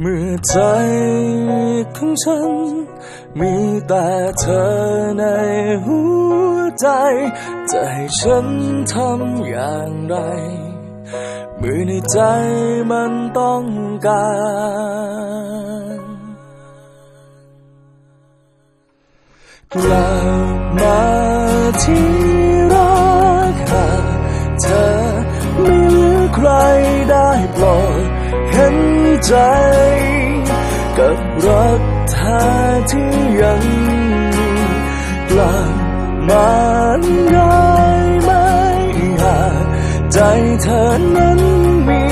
เมื่อใจของฉัน มีแต่เธอในหัวใจ จะให้ฉันทำอย่างไรเมื่อในใจมันต้องการ กลับมาที่รักหากเธอไม่เหลือใครได้โปรดเห็นใจ กับรักเธอที่ยังมีกลับมาได้ไหมหากใจเธอนั้นมี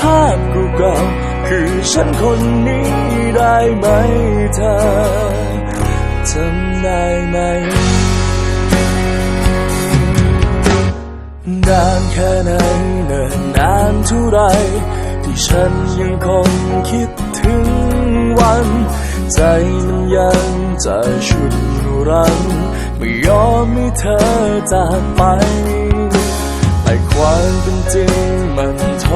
ภาพเก่าๆคือฉันคนนี้ได้ไหมเธอจำได้ไหมนานแค่ไหนเนิ่นนานเท่าไรที่ฉันยังคงคิด วัน ใจมันยังจะชุดรังไม่ยอมให้เธอจากไป แต่ความเป็นจริงมันท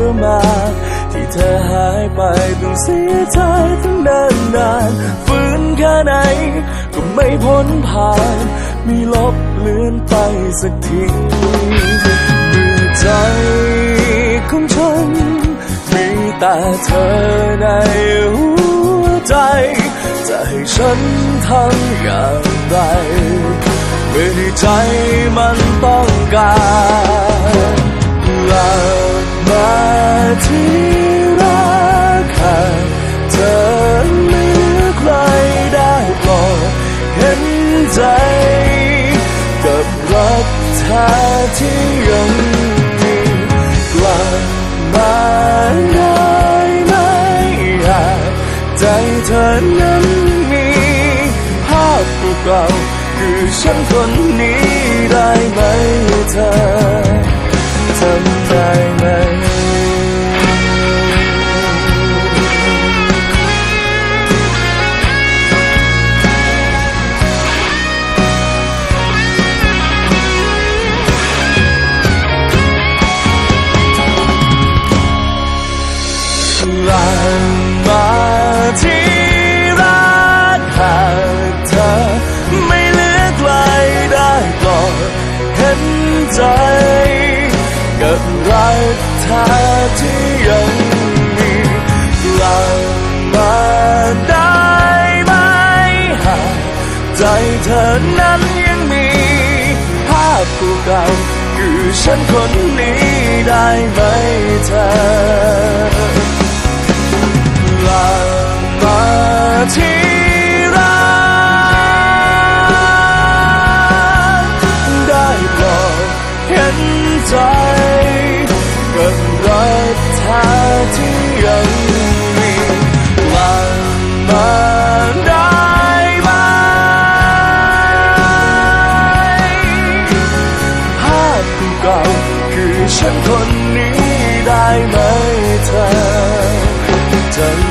รมานที่เธอหายไปต้องเสียใจตั้งนานนานฝืนแค่ไหนก็ไม่พ้นผ่าน มีลบเลือนไปสักทีเมื่อใจของฉัน มีแต่เธอในหัว ใจ จะให้ฉันทำอย่างไรเมื่อในใจมันต้องการกลับมาที่รักหากเธอไม่เลือใครได้โปรดเห็นใจ กับรักเธอที่ เรา คือฉันคนนี้ได้ไหมเธอ ไม่เหลือใครได้โปรดเห็นใจกับรักเธอที่ยังมีหลังมาได้ไหมหากใจเธอนั้นยังมีภาพเก่าๆคือฉันคนนี้ได้ไหมเธอ นใจ กับรักเธอที่ยังมีกลับมาได้ไหมภาพเก่าคือฉันคนนี้ได้ไหมเธอจำ